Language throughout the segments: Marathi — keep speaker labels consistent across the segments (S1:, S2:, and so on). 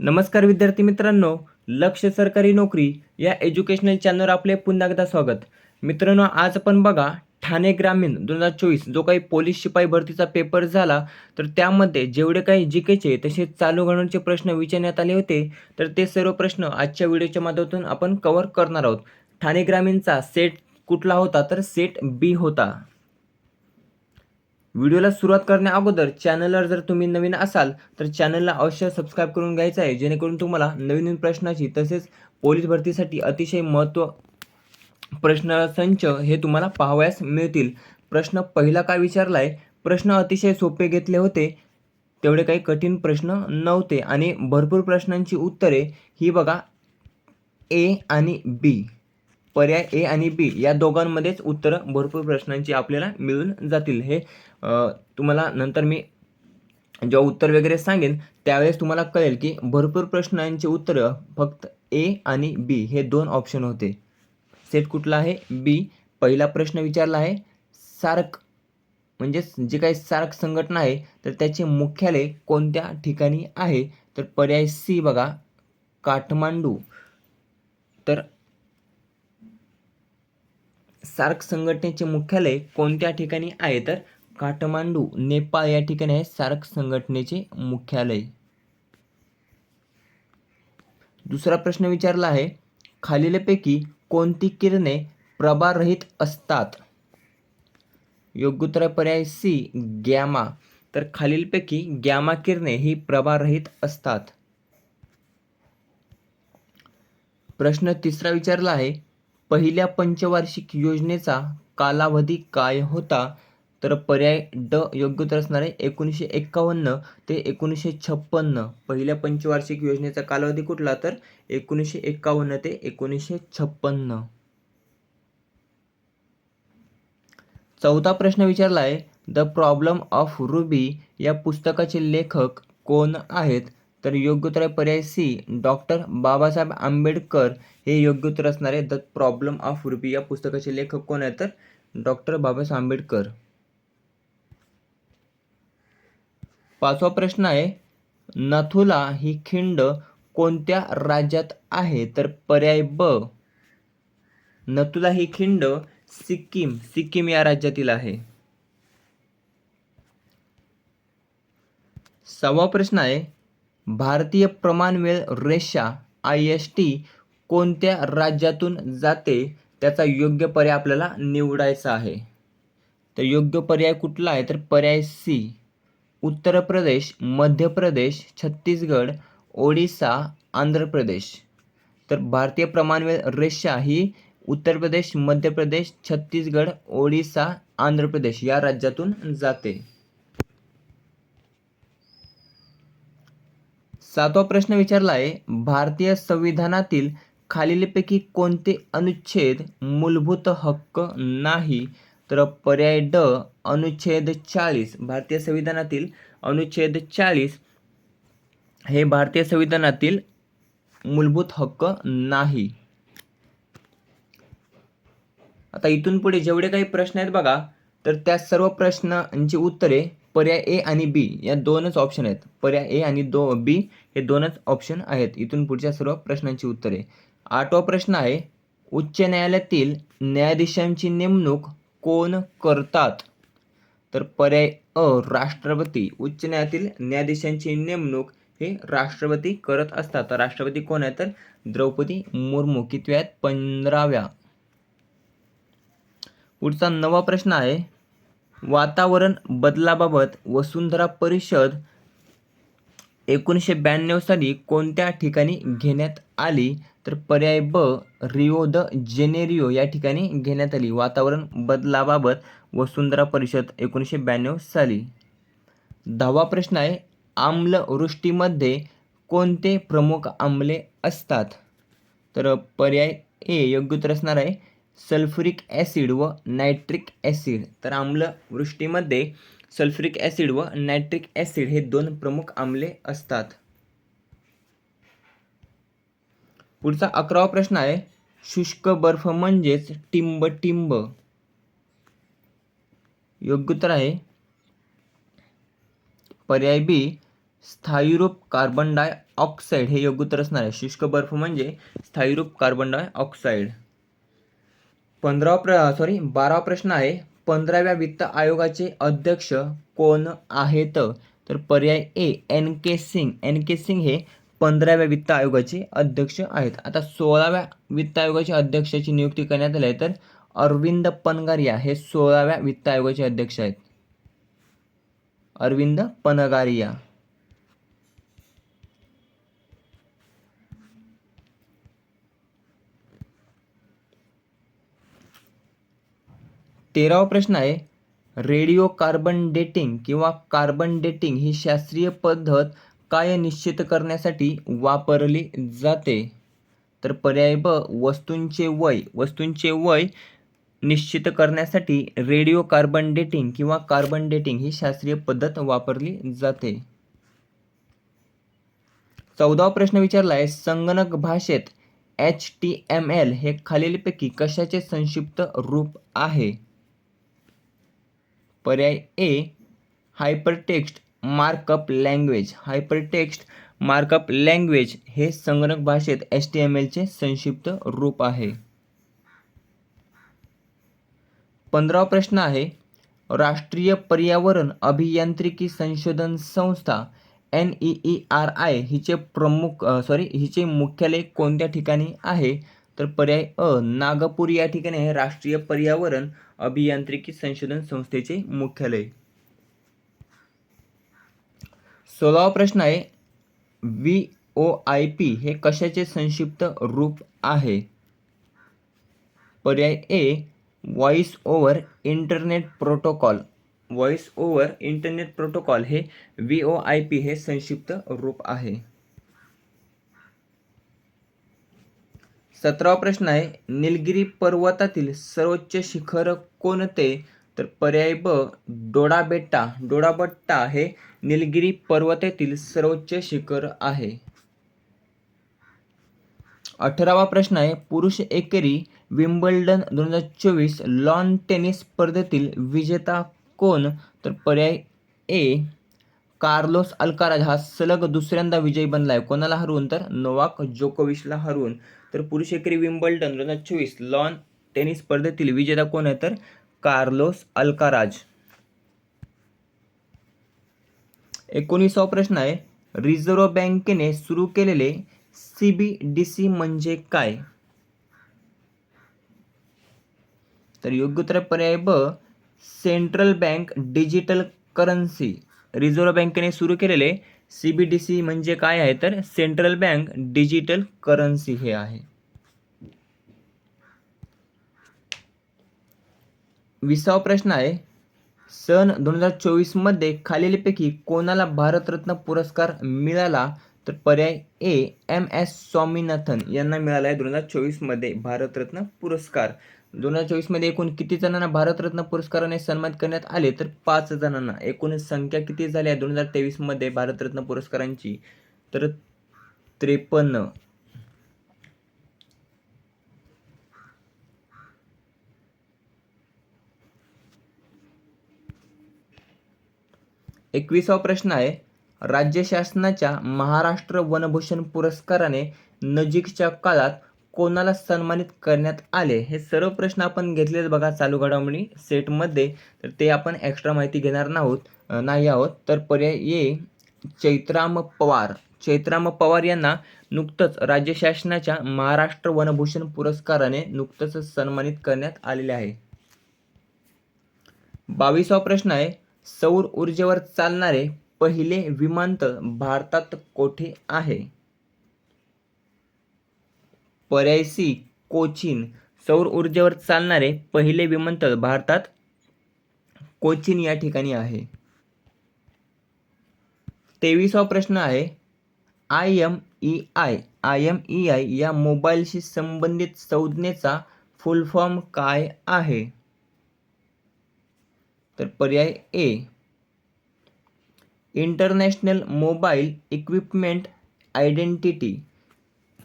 S1: नमस्कार विद्यार्थी मित्रांनो लक्ष सरकारी नोकरी या एज्युकेशनल चॅनलवर आपले पुन्हा एकदा स्वागत. मित्रांनो आज आपण बघा ठाणे ग्रामीण दोन हजार चोवीस जो काही पोलीस शिपाई भरतीचा पेपर झाला तर त्यामध्ये जेवढे काही जी केचे तसेच चालू घडवण्याचे प्रश्न विचारण्यात आले होते तर ते सर्व प्रश्न आजच्या व्हिडिओच्या माध्यमातून आपण कव्हर करणार आहोत. ठाणे ग्रामीणचा सेट कुठला होता तर सेट बी होता. व्हिडिओला सुरुवात करण्या अगोदर चॅनलवर जर तुम्ही नवीन असाल तर चॅनलला अवश्य सबस्क्राईब करून घ्यायचं आहे. जेणेकरून तुम्हाला नवीन नवीन प्रश्नाची तसेच पोलीस भरतीसाठी अतिशय महत्त्व प्रश्न संच हे तुम्हाला पाहावयास मिळतील. प्रश्न पहिला काय विचारला आहे प्रश्न अतिशय सोपे घेतले होते. तेवढे काही कठीण प्रश्न नव्हते. आणि भरपूर प्रश्नांची उत्तरे ही बघा ए आणि बी पर्याय ए आणि बी या दोघांमध्येच उत्तरं भरपूर प्रश्नांची आपल्याला मिळून जातील. हे तुम्हाला नंतर मी जेव्हा उत्तर वगैरे सांगेन त्यावेळेस तुम्हाला कळेल की भरपूर प्रश्नांची उत्तरं फक्त ए आणि बी हे दोन ऑप्शन होते. सेट कुठला आहे? बी. पहिला प्रश्न विचारला आहे. सार्क म्हणजेच जे काही सार्क संघटना आहे तर त्याचे मुख्यालय कोणत्या ठिकाणी आहे? तर पर्याय सी बघा. काठमांडू. तर सार्क संघटनेचे मुख्यालय कोणत्या ठिकाणी आहे? तर काठमांडू नेपाळ या ठिकाणी आहे सार्क संघटनेचे मुख्यालय. दुसरा प्रश्न विचारला आहे खालीलपैकी कोणती किरणे प्रभारहित असतात? योग्य उत्तर पर्याय सी गॅमा. तर खालीलपैकी गॅमा किरणे ही प्रभारहित असतात. प्रश्न तिसरा विचारला आहे पहिल्या पंचवार्षिक योजनेचा कालावधी काय होता? तर पर्याय ड योग्य उत्तर असणार आहे एकोणीसशे एक्कावन्न ते एकोणीसशे छप्पन्न. पहिल्या पंचवार्षिक योजनेचा कालावधी कुठला? तर एकोणीसशे एक्कावन्न ते एकोणीसशे छप्पन्न. चौथा प्रश्न विचारला आहे द प्रॉब्लम ऑफ रुबी या पुस्तकाचे लेखक कोण आहेत? तर योग्य उत्तर आहे पर्याय सी. डॉक्टर बाबासाहेब आंबेडकर हे योग्य उत्तर असणार आहे द प्रॉब्लेम ऑफ रुपी या पुस्तकाचे लेखक कोण आहेत तर? डॉक्टर बाबासाहेब आंबेडकर. पाचवा प्रश्न आहे नथुला ही खिंड कोणत्या राज्यात आहे? तर पर्याय ब नथुला ही खिंड सिक्कीम. सिक्कीम या राज्यातील आहे. सहावा प्रश्न आहे भारतीय प्रमाणवेळ रेषा आय एस टी कोणत्या राज्यातून जाते? त्याचा योग्य पर्याय आपल्याला निवडायचा आहे. तर योग्य पर्याय कुठला आहे? तर पर्याय सी उत्तर प्रदेश मध्य प्रदेश छत्तीसगड ओडिसा आंध्र प्रदेश. तर भारतीय प्रमाणवेळ रेषा ही उत्तर प्रदेश मध्य प्रदेश छत्तीसगड ओडिसा आंध्र प्रदेश या राज्यातून जाते. सातवा प्रश्न विचारला आहे भारतीय संविधानातील खालीलपैकी कोणते अनुच्छेद मूलभूत हक्क नाही? तर पर्याय ड अनुच्छेद चाळीस. भारतीय संविधानातील अनुच्छेद चाळीस हे भारतीय संविधानातील मूलभूत हक्क नाही. आता इथून पुढे जेवढे काही प्रश्न आहेत बघा तर त्या सर्व प्रश्नांची उत्तरे पर्याय ए आणि बी या दोनच ऑप्शन आहेत. पर्याय ए आणि दो बी हे दोनच ऑप्शन आहेत. इथून पुढच्या सर्व प्रश्नांची उत्तरे. आठवा प्रश्न आहे उच्च न्यायालयातील न्यायाधीशांची नेमणूक कोण करतात? तर पर्याय अ राष्ट्रपती. उच्च न्यायालयातील न्यायाधीशांची नेमणूक हे राष्ट्रपती करत असतात. तर राष्ट्रपती कोण आहे तर द्रौपदी मुर्मू. कितव्या आहेत? पंधराव्या. पुढचा नवा प्रश्न आहे वातावरण बदलाबाबत वसुंधरा परिषद एकोणीसशे ब्याण्णव साली कोणत्या ठिकाणी घेण्यात आली? तर पर्याय ब रिओ द जेनेरिओ या ठिकाणी घेण्यात आली. वातावरण बदलाबाबत वसुंधरा परिषद एकोणीसशे ब्याण्णव साली. दहावा प्रश्न आहे आम्लवृष्टीमध्ये कोणते प्रमुख आम्ले असतात? तर पर्याय ए योग्य उत्तर असणार आहे सल्फ्युरिक ॲसिड व नायट्रिक ॲसिड. तर आम्लवृष्टीमध्ये सल्फ्युरिक ॲसिड व नायट्रिक ॲसिड हे दोन प्रमुख आम्ले असतात. पुढचा अकरावा प्रश्न आहे शुष्क बर्फ म्हणजेच टिंब टिंब. योग्य उत्तर आहे पर्याय बी स्थायुरूप कार्बन डायऑक्साईड हे योग्य उत्तर असणार आहे. शुष्क बर्फ म्हणजे स्थायीरूप कार्बन डायऑक्साईड पंधरावा प्र सॉरी बारावा प्रश्न आहे पंधराव्या वित्त आयोगाचे अध्यक्ष कोण आहेत? तर पर्याय A N K Singh N K Singh हे पंधराव्या वित्त आयोगाचे अध्यक्ष आहेत. आता सोळाव्या वित्त आयोगाच्या अध्यक्षाची नियुक्ती करण्यात आली आहे तर अरविंद पनगारिया हे सोळाव्या वित्त आयोगाचे अध्यक्ष आहेत. अरविंद पनगारिया. तेरावा प्रश्न आहे रेडिओ कार्बन डेटिंग किंवा कार्बन डेटिंग ही शास्त्रीय पद्धत काय निश्चित करण्यासाठी वापरली जाते? तर पर्याय ब वस्तूंचे वय. वस्तूंचे वय निश्चित करण्यासाठी रेडिओ कार्बन डेटिंग किंवा कार्बन डेटिंग ही शास्त्रीय पद्धत वापरली जाते. चौदावा प्रश्न विचारला आहे संगणक भाषेत एच टी एम एल हे खालीलपैकी कशाचे संक्षिप्त रूप आहे? पर्याय A hypertext markup language hypertext markup language हे संगणक भाषेत एच टी एम एलचे संक्षिप्त रूप आहे. पंधरावा प्रश्न आहे राष्ट्रीय पर्यावरण अभियांत्रिकी संशोधन संस्था N E E R I हिचे प्रमुख सॉरी हिचे मुख्यालय कोणत्या ठिकाणी आहे? तर पर्याय अ नागपूर या ठिकाणी आहे राष्ट्रीय पर्यावरण अभियांत्रिकी संशोधन संस्थेचे मुख्यालय. सोळावा प्रश्न आहे व्ही ओ आय पी हे कशाचे संक्षिप्त रूप आहे? पर्याय A voice over internet protocol voice over internet protocol हे व्ही ओ आय पी हे संक्षिप्त रूप आहे. सतरावा प्रश्न आहे निलगिरी पर्वतातील सर्वोच्च शिखर कोणते? तर पर्याय ब डोडाबेट्टा. डोडाबट्टा हे निलगिरी पर्वतातील सर्वोच्च शिखर आहे. अठरावा प्रश्न आहे पुरुष एकेरी विम्बल्डन दोन हजार चोवीस लॉन टेनिस स्पर्धेतील विजेता कोण? तर पर्याय ए कार्लोस अल्काराज. हा सलग दुसऱ्यांदा विजयी बनला आहे कोणाला हरवून? तर नोवाक जोकोविचला हरवून. तर पुरुष एकेरी विम्बल्डन दोन हजार चोवीस लॉन टेनिस स्पर्धेतील विजेता कोण आहे तर कार्लोस अल्काराज. एकोणीसावा प्रश्न आहे रिझर्व्ह बँकेने सुरू केलेले सी बी डी सी म्हणजे काय? तर योग्य उत्तर पर्याय ब central bank digital currency. Reserve बँकेने सुरू केलेले सी बी डी सी म्हणजे काय आहे तर सेंट्रल बँक डिजिटल करन्सी हे आहे. विसावा प्रश्न आहे. सन दोन हजार चोवीसमध्ये खालीलपैकी कोणाला भारतरत्न पुरस्कार मिळाला? तर पर्याय ए एम एस स्वामीनाथन यांना मिळाला आहे दोन हजार चोवीसमध्ये भारतरत्न पुरस्कार. दोन हजार चोवीसमध्ये एकूण किती जणांना भारतरत्न पुरस्काराने सन्मानित करण्यात आले? तर पाच जणांना. एकूण संख्या किती झाली आहे दोन हजार तेवीसमध्ये भारतरत्न पुरस्कारांची? तर त्रेपन्न. एकविसावा प्रश्न आहे. राज्य शासनाच्या महाराष्ट्र वनभूषण पुरस्काराने नजीकच्या काळात कोणाला सन्मानित करण्यात आले? हे सर्व प्रश्न आपण घेतलेत बघा चालू घडामोडी सेटमध्ये. तर ते आपण एक्स्ट्रा माहिती घेणार नाहोत नाही आहोत. तर पर्याय ये चैत्राम पवार. चैत्राम पवार यांना नुकतंच राज्य शासनाच्या महाराष्ट्र वनभूषण पुरस्काराने नुकतंच सन्मानित करण्यात आलेले आहे. बावीसावा प्रश्न आहे सौर ऊर्जेवर चालणारे पहिले विमानतळ भारतात कोठे आहे? पर्याय सी कोचीन सौर ऊर्जेवर चालणारे पहिले विमानतळ भारतात कोचीन या ठिकाणी आहे. तेवीसावा प्रश्न आहे I M E I I M E I या मोबाईलशी संबंधित संज्ञेचा फुल फॉर्म काय आहे? तर पर्याय A international mobile equipment identity.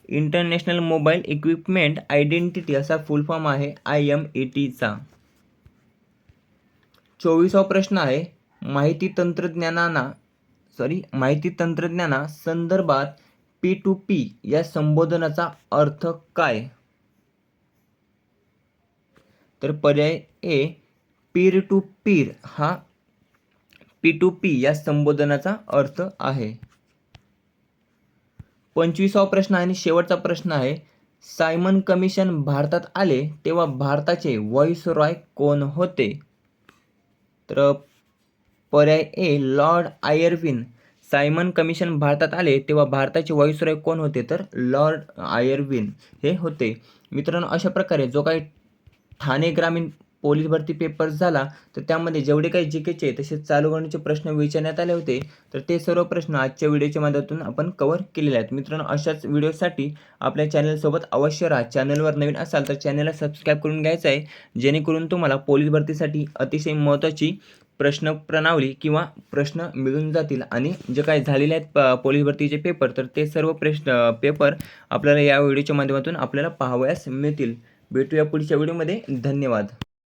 S1: International mobile equipment identity असा फुल फॉर्म आहे आय एम ए टीचा. चोवीसावा प्रश्न आहे माहिती तंत्रज्ञानाना सॉरी माहिती तंत्रज्ञाना संदर्भात पी टू पी या संबोधनाचा अर्थ काय? तर पर्याय ए पीर टू पीर हा पी टू पी या संबोधनाचा अर्थ आहे. पंचवीसावा प्रश्न आणि शेवटचा प्रश्न आहे सायमन कमिशन भारतात आले तेव्हा भारताचे व्हॉइस रॉय कोण होते? तर पर्याय A Lord Irwin. Simon commission भारतात आले तेव्हा भारताचे व्हॉइसरॉय कोण होते? तर लॉर्ड आयर्विन हे होते. मित्रांनो अशा प्रकारे जो काही ठाणे ग्रामीण पोलीस भरती पेपर झाला तर त्यामध्ये जेवढे काही जी केचे तसेच चालू करण्याचे प्रश्न विचारण्यात आले होते तर ते सर्व प्रश्न आजच्या व्हिडिओच्या माध्यमातून आपण कव्हर केलेले आहेत. मित्रांनो अशाच व्हिडिओसाठी आपल्या चॅनलसोबत अवश्य राहा. चॅनलवर नवीन असाल तर चॅनलला सबस्क्राईब करून घ्यायचं आहे जेणेकरून तुम्हाला पोलीस भरतीसाठी अतिशय महत्त्वाची प्रश्न प्रणावली किंवा प्रश्न मिळून जातील. आणि जे काय झालेले आहेत प पोलीस भरतीचे पेपर तर ते सर्व प्रश्न पेपर आपल्याला या व्हिडिओच्या माध्यमातून आपल्याला पाहावयास मिळतील. भेटूया पुढच्या व्हिडिओमध्ये. धन्यवाद.